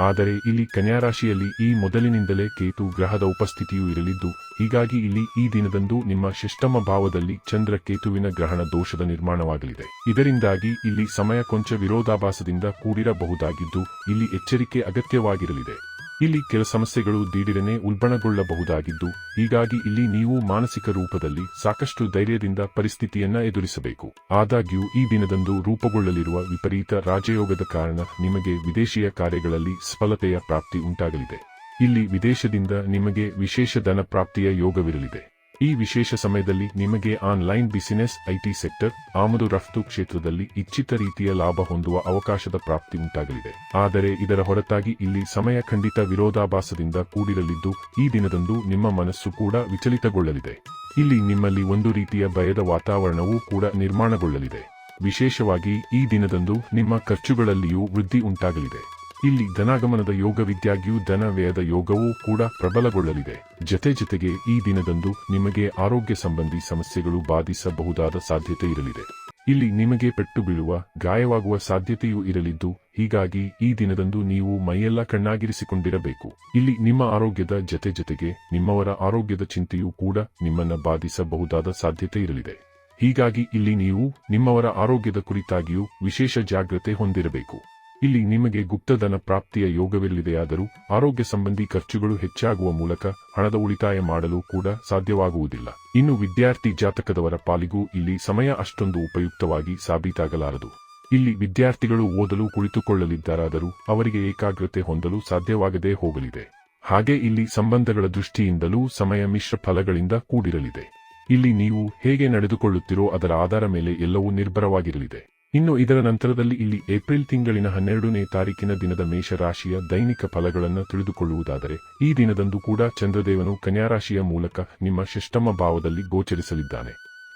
ಆದರೆ ಇಲ್ಲಿ ಕನ್ಯಾ ರಾಶಿಯಲ್ಲಿ ಈ ಮೊದಲಿನಿಂದಲೇ ಕೇತು ಗ್ರಹದ ಉಪಸ್ಥಿತಿಯು ಇರಲಿದ್ದು, ಹೀಗಾಗಿ ಇಲ್ಲಿ ಈ ದಿನದಂದು ನಿಮ್ಮ ಶಿಷ್ಟಮ ಭಾವದಲ್ಲಿ ಚಂದ್ರ ಕೇತುವಿನ ಗ್ರಹಣ ದೋಷದ ನಿರ್ಮಾಣವಾಗಲಿದೆ. ಇದರಿಂದಾಗಿ ಇಲ್ಲಿ ಸಮಯ ಕೊಂಚ ವಿರೋಧಾಭಾಸದಿಂದ ಕೂಡಿರಬಹುದಾಗಿದ್ದು, ಇಲ್ಲಿ ಎಚ್ಚರಿಕೆ ಅಗತ್ಯವಾಗಿರಲಿದೆ. ಇಲ್ಲಿ ಕೆಲ ಸಮಸ್ಯೆಗಳು ದಿಢೀರನೆ ಉಲ್ಬಣಗೊಳ್ಳಬಹುದಾಗಿದ್ದು, ಹೀಗಾಗಿ ಇಲ್ಲಿ ನೀವು ಮಾನಸಿಕ ರೂಪದಲ್ಲಿ ಸಾಕಷ್ಟು ಧೈರ್ಯದಿಂದ ಪರಿಸ್ಥಿತಿಯನ್ನ ಎದುರಿಸಬೇಕು. ಆದಾಗ್ಯೂ, ಈ ದಿನದಂದು ರೂಪುಗೊಳ್ಳಲಿರುವ ವಿಪರೀತ ರಾಜಯೋಗದ ಕಾರಣ ನಿಮಗೆ ವಿದೇಶಿಯ ಕಾರ್ಯಗಳಲ್ಲಿ ಸಫಲತೆಯ ಪ್ರಾಪ್ತಿ ಉಂಟಾಗಲಿದೆ. ಇಲ್ಲಿ ವಿದೇಶದಿಂದ ನಿಮಗೆ ವಿಶೇಷ ಧನ ಪ್ರಾಪ್ತಿಯ ಯೋಗವಿರಲಿದೆ. ಈ ವಿಶೇಷ ಸಮಯದಲ್ಲಿ ನಿಮಗೆ ಆನ್ಲೈನ್ ಬಿಸಿನೆಸ್ ಐಟಿ ಸೆಕ್ಟರ್, ಆಮದು ರಫ್ತು ಕ್ಷೇತ್ರದಲ್ಲಿ ಇಚ್ಛಿತ ರೀತಿಯ ಲಾಭ ಹೊಂದುವ ಅವಕಾಶದ ಪ್ರಾಪ್ತಿ ಉಂಟಾಗಲಿದೆ. ಆದರೆ ಇದರ ಹೊರತಾಗಿ ಇಲ್ಲಿ ಸಮಯ ಖಂಡಿತ ವಿರೋಧಾಭಾಸದಿಂದ ಕೂಡಿರಲಿದ್ದು, ಈ ದಿನದಂದು ನಿಮ್ಮ ಮನಸ್ಸು ಕೂಡ ವಿಚಲಿತಗೊಳ್ಳಲಿದೆ. ಇಲ್ಲಿ ನಿಮ್ಮಲ್ಲಿ ಒಂದು ರೀತಿಯ ಭಯದ ವಾತಾವರಣವೂ ಕೂಡ ನಿರ್ಮಾಣಗೊಳ್ಳಲಿದೆ. ವಿಶೇಷವಾಗಿ ಈ ದಿನದಂದು ನಿಮ್ಮ ಖರ್ಚುಗಳಲ್ಲಿಯೂ ವೃದ್ಧಿ ಉಂಟಾಗಲಿದೆ. ಇಲ್ಲಿ ಧನಾಗಮನದ ಯೋಗವಿದ್ಯಾಗಿಯೂ ಧನ ವ್ಯಯದ ಯೋಗವೂ ಕೂಡ ಪ್ರಬಲಗೊಳ್ಳಲಿದೆ. ಜತೆ ಜತೆಗೆ ಈ ದಿನದಂದು ನಿಮಗೆ ಆರೋಗ್ಯ ಸಂಬಂಧಿ ಸಮಸ್ಯೆಗಳು ಬಾಧಿಸಬಹುದಾದ ಸಾಧ್ಯತೆ ಇರಲಿದೆ. ಇಲ್ಲಿ ನಿಮಗೆ ಪೆಟ್ಟು ಬೀಳುವ, ಗಾಯವಾಗುವ ಸಾಧ್ಯತೆಯೂ ಇರಲಿದ್ದು, ಹೀಗಾಗಿ ಈ ದಿನದಂದು ನೀವು ಮೈಯೆಲ್ಲ ಕಣ್ಣಾಗಿರಿಸಿಕೊಂಡಿರಬೇಕು. ಇಲ್ಲಿ ನಿಮ್ಮ ಆರೋಗ್ಯದ ಜತೆ ಜತೆಗೆ ನಿಮ್ಮವರ ಆರೋಗ್ಯದ ಚಿಂತೆಯೂ ಕೂಡ ನಿಮ್ಮನ್ನ ಬಾಧಿಸಬಹುದಾದ ಸಾಧ್ಯತೆ ಇರಲಿದೆ. ಹೀಗಾಗಿ ಇಲ್ಲಿ ನೀವು ನಿಮ್ಮವರ ಆರೋಗ್ಯದ ಕುರಿತಾಗಿಯೂ ವಿಶೇಷ ಜಾಗ್ರತೆ ಹೊಂದಿರಬೇಕು. ಇಲ್ಲಿ ನಿಮಗೆ ಗುಪ್ತಧನ ಪ್ರಾಪ್ತಿಯ ಯೋಗವಿಲ್ಲದೆಯಾದರೂ ಆರೋಗ್ಯ ಸಂಬಂಧಿ ಖರ್ಚುಗಳು ಹೆಚ್ಚಾಗುವ ಮೂಲಕ ಹಣದ ಉಳಿತಾಯ ಮಾಡಲು ಕೂಡ ಸಾಧ್ಯವಾಗುವುದಿಲ್ಲ. ಇನ್ನು ವಿದ್ಯಾರ್ಥಿ ಜಾತಕದವರ ಪಾಲಿಗೂ ಇಲ್ಲಿ ಸಮಯ ಅಷ್ಟೊಂದು ಉಪಯುಕ್ತವಾಗಿ ಸಾಬೀತಾಗಲಾರದು. ಇಲ್ಲಿ ವಿದ್ಯಾರ್ಥಿಗಳು ಓದಲು ಕುಳಿತುಕೊಳ್ಳಲಿದ್ದಾರಾದರೂ ಅವರಿಗೆ ಏಕಾಗ್ರತೆ ಹೊಂದಲು ಸಾಧ್ಯವಾಗದೇ ಹೋಗಲಿದೆ. ಹಾಗೆ ಇಲ್ಲಿ ಸಂಬಂಧಗಳ ದೃಷ್ಟಿಯಿಂದಲೂ ಸಮಯ ಮಿಶ್ರ ಫಲಗಳಿಂದ ಕೂಡಿರಲಿದೆ. ಇಲ್ಲಿ ನೀವು ಹೇಗೆ ನಡೆದುಕೊಳ್ಳುತ್ತಿರೋ ಅದರ ಆಧಾರ ಮೇಲೆ ಎಲ್ಲವೂ ನಿರ್ಭರವಾಗಿರಲಿದೆ. ಇನ್ನು ಇದರ ನಂತರದಲ್ಲಿ ಇಲ್ಲಿ ಏಪ್ರಿಲ್ ತಿಂಗಳಿನ ಹನ್ನೆರಡನೇ ತಾರೀಕಿನ ದಿನದ ಮೇಷರಾಶಿಯ ದೈನಿಕ ಫಲಗಳನ್ನು ತಿಳಿದುಕೊಳ್ಳುವುದಾದರೆ, ಈ ದಿನದಂದು ಕೂಡ ಚಂದ್ರದೇವನು ಕನ್ಯಾರಾಶಿಯ ಮೂಲಕ ನಿಮ್ಮ ಷಷ್ಟಮ ಭಾವದಲ್ಲಿ ಗೋಚರಿಸಲಿದ್ದಾನೆ.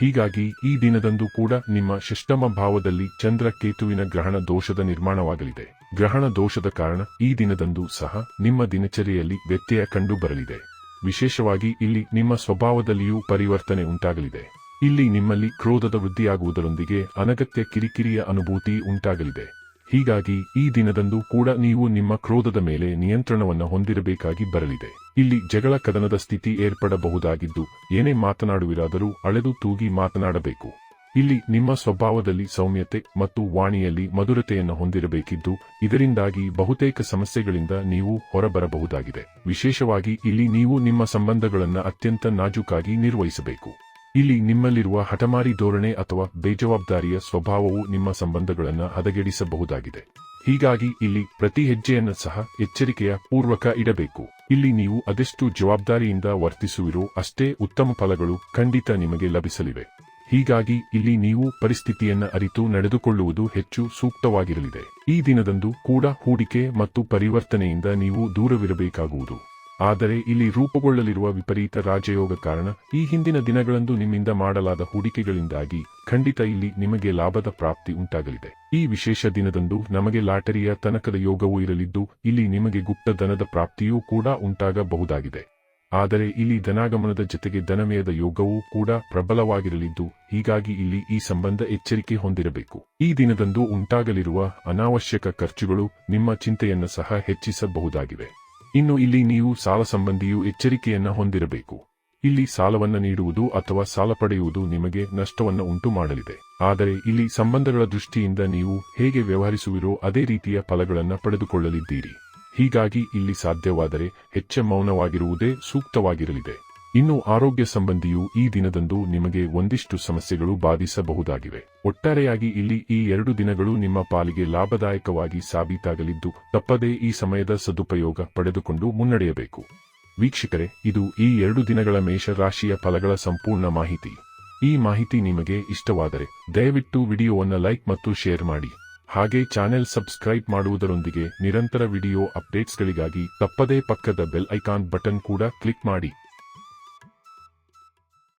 ಹೀಗಾಗಿ ಈ ದಿನದಂದು ಕೂಡ ನಿಮ್ಮ ಷಷ್ಟಮ ಭಾವದಲ್ಲಿ ಚಂದ್ರ ಕೇತುವಿನ ಗ್ರಹಣ ದೋಷದ ನಿರ್ಮಾಣವಾಗಲಿದೆ. ಗ್ರಹಣ ದೋಷದ ಕಾರಣ ಈ ದಿನದಂದು ಸಹ ನಿಮ್ಮ ದಿನಚರಿಯಲ್ಲಿ ವ್ಯತ್ಯಯ ಕಂಡುಬರಲಿದೆ. ವಿಶೇಷವಾಗಿ ಇಲ್ಲಿ ನಿಮ್ಮ ಸ್ವಭಾವದಲ್ಲಿಯೂ ಪರಿವರ್ತನೆ ಉಂಟಾಗಲಿದೆ. ಇಲ್ಲಿ ನಿಮ್ಮಲ್ಲಿ ಕ್ರೋಧದ ವೃದ್ಧಿಯಾಗುವುದರೊಂದಿಗೆ ಅನಗತ್ಯ ಕಿರಿಕಿರಿಯ ಅನುಭೂತಿ ಉಂಟಾಗಲಿದೆ. ಹೀಗಾಗಿ ಈ ದಿನದಂದು ಕೂಡ ನೀವು ನಿಮ್ಮ ಕ್ರೋಧದ ಮೇಲೆ ನಿಯಂತ್ರಣವನ್ನು ಹೊಂದಿರಬೇಕಾಗಿ ಬರಲಿದೆ. ಇಲ್ಲಿ ಜಗಳ ಕದನದ ಸ್ಥಿತಿ ಏರ್ಪಡಬಹುದಾಗಿದ್ದು, ಏನೇ ಮಾತನಾಡುವಿರಾದರೂ ಅಳೆದು ತೂಗಿ ಮಾತನಾಡಬೇಕು. ಇಲ್ಲಿ ನಿಮ್ಮ ಸ್ವಭಾವದಲ್ಲಿ ಸೌಮ್ಯತೆ ಮತ್ತು ವಾಣಿಯಲ್ಲಿ ಮಧುರತೆಯನ್ನು ಹೊಂದಿರಬೇಕಿದ್ದು, ಇದರಿಂದಾಗಿ ಬಹುತೇಕ ಸಮಸ್ಯೆಗಳಿಂದ ನೀವು ಹೊರಬರಬಹುದಾಗಿದೆ. ವಿಶೇಷವಾಗಿ ಇಲ್ಲಿ ನೀವು ನಿಮ್ಮ ಸಂಬಂಧಗಳನ್ನು ಅತ್ಯಂತ ನಾಜೂಕಾಗಿ ನಿರ್ವಹಿಸಬೇಕು. ಇಲ್ಲಿ ನಿಮ್ಮಲ್ಲಿರುವ ಹಠಮಾರಿ ಧೋರಣೆ ಅಥವಾ ಬೇಜವಾಬ್ದಾರಿಯ ಸ್ವಭಾವವು ನಿಮ್ಮ ಸಂಬಂಧಗಳನ್ನು ಹದಗೆಡಿಸಬಹುದಾಗಿದೆ. ಹೀಗಾಗಿ ಇಲ್ಲಿ ಪ್ರತಿ ಹೆಜ್ಜೆಯನ್ನು ಸಹ ಎಚ್ಚರಿಕೆಯ ಪೂರ್ವಕ ಇಡಬೇಕು. ಇಲ್ಲಿ ನೀವು ಅದೆಷ್ಟು ಜವಾಬ್ದಾರಿಯಿಂದ ವರ್ತಿಸುವಿರೋ ಅಷ್ಟೇ ಉತ್ತಮ ಫಲಗಳು ಖಂಡಿತ ನಿಮಗೆ ಲಭಿಸಲಿವೆ. ಹೀಗಾಗಿ ಇಲ್ಲಿ ನೀವು ಪರಿಸ್ಥಿತಿಯನ್ನು ಅರಿತು ನಡೆದುಕೊಳ್ಳುವುದು ಹೆಚ್ಚು ಸೂಕ್ತವಾಗಿರಲಿದೆ. ಈ ದಿನದಂದು ಕೂಡ ಹೂಡಿಕೆ ಮತ್ತು ಪರಿವರ್ತನೆಯಿಂದ ನೀವು ದೂರವಿರಬೇಕಾಗುವುದು. ಆದರೆ ಇಲ್ಲಿ ರೂಪುಗೊಳ್ಳಲಿರುವ ವಿಪರೀತ ರಾಜಯೋಗ ಕಾರಣ ಈ ಹಿಂದಿನ ದಿನಗಳಂದು ನಿಮ್ಮಿಂದ ಮಾಡಲಾದ ಹೂಡಿಕೆಗಳಿಂದಾಗಿ ಖಂಡಿತ ಇಲ್ಲಿ ನಿಮಗೆ ಲಾಭದ ಪ್ರಾಪ್ತಿ ಉಂಟಾಗಲಿದೆ. ಈ ವಿಶೇಷ ದಿನದಂದು ನಮಗೆ ಲಾಟರಿಯ ತನಕದ ಯೋಗವೂ ಇರಲಿದ್ದು, ಇಲ್ಲಿ ನಿಮಗೆ ಗುಪ್ತ ಧನದ ಪ್ರಾಪ್ತಿಯೂ ಕೂಡ ಉಂಟಾಗಬಹುದಾಗಿದೆ. ಆದರೆ ಇಲ್ಲಿ ಧನಾಗಮನದ ಜೊತೆಗೆ ಧನಮಯದ ಯೋಗವೂ ಕೂಡ ಪ್ರಬಲವಾಗಿರಲಿದ್ದು, ಹೀಗಾಗಿ ಇಲ್ಲಿ ಈ ಸಂಬಂಧ ಎಚ್ಚರಿಕೆ ಹೊಂದಿರಬೇಕು. ಈ ದಿನದಂದು ಉಂಟಾಗಲಿರುವ ಅನಾವಶ್ಯಕ ಖರ್ಚುಗಳು ನಿಮ್ಮ ಚಿಂತೆಯನ್ನು ಸಹ ಹೆಚ್ಚಿಸಬಹುದಾಗಿವೆ. ಇನ್ನು ಇಲ್ಲಿ ನೀವು ಸಾಲ ಸಂಬಂಧಿಯು ಎಚ್ಚರಿಕೆಯನ್ನು ಹೊಂದಿರಬೇಕು. ಇಲ್ಲಿ ಸಾಲವನ್ನ ನೀಡುವುದು ಅಥವಾ ಸಾಲ ಪಡೆಯುವುದು ನಿಮಗೆ ನಷ್ಟವನ್ನು ಉಂಟು ಮಾಡಲಿದೆ ಆದರೆ ಇಲ್ಲಿ ಸಂಬಂಧಗಳ ದೃಷ್ಟಿಯಿಂದ ನೀವು ಹೇಗೆ ವ್ಯವಹರಿಸುವಿರೋ ಅದೇ ರೀತಿಯ ಫಲಗಳನ್ನು ಪಡೆದುಕೊಳ್ಳಲಿದ್ದೀರಿ. ಹೀಗಾಗಿ ಇಲ್ಲಿ ಸಾಧ್ಯವಾದರೆ ಹೆಚ್ಚ ಮೌನವಾಗಿರುವುದೇ ಸೂಕ್ತವಾಗಿರಲಿದೆ. ಇನ್ನು ಆರೋಗ್ಯ ಸಂಬಂಧಿಯು ಈ ದಿನದಂದು ನಿಮಗೆ ಒಂದಿಷ್ಟು ಸಮಸ್ಯೆಗಳು ಬಾಧಿಸಬಹುದಾಗಿವೆ. ಒಟ್ಟಾರೆಯಾಗಿ ಇಲ್ಲಿ ಈ ಎರಡು ದಿನಗಳು ನಿಮ್ಮ ಪಾಲಿಗೆ ಲಾಭದಾಯಕವಾಗಿ ಸಾಬೀತಾಗಲಿದ್ದು, ತಪ್ಪದೇ ಈ ಸಮಯದ ಸದುಪಯೋಗ ಪಡೆದುಕೊಂಡು ಮುನ್ನಡೆಯಬೇಕು. ವೀಕ್ಷಕರೇ, ಇದು ಈ ಎರಡು ದಿನಗಳ ಮೇಷ ರಾಶಿಯ ಫಲಗಳ ಸಂಪೂರ್ಣ ಮಾಹಿತಿ. ಈ ಮಾಹಿತಿ ನಿಮಗೆ ಇಷ್ಟವಾದರೆ, ದಯವಿಟ್ಟು ವಿಡಿಯೋವನ್ನು ಲೈಕ್ ಮತ್ತು ಶೇರ್ ಮಾಡಿ. ಹಾಗೆ ಚಾನೆಲ್ ಸಬ್ಸ್ಕ್ರೈಬ್ ಮಾಡುವುದರೊಂದಿಗೆ ನಿರಂತರ ವಿಡಿಯೋ ಅಪ್ಡೇಟ್ಸ್ಗಳಿಗಾಗಿ ತಪ್ಪದೇ ಪಕ್ಕದ ಬೆಲ್ ಐಕಾನ್ ಬಟನ್ ಕೂಡ ಕ್ಲಿಕ್ ಮಾಡಿ.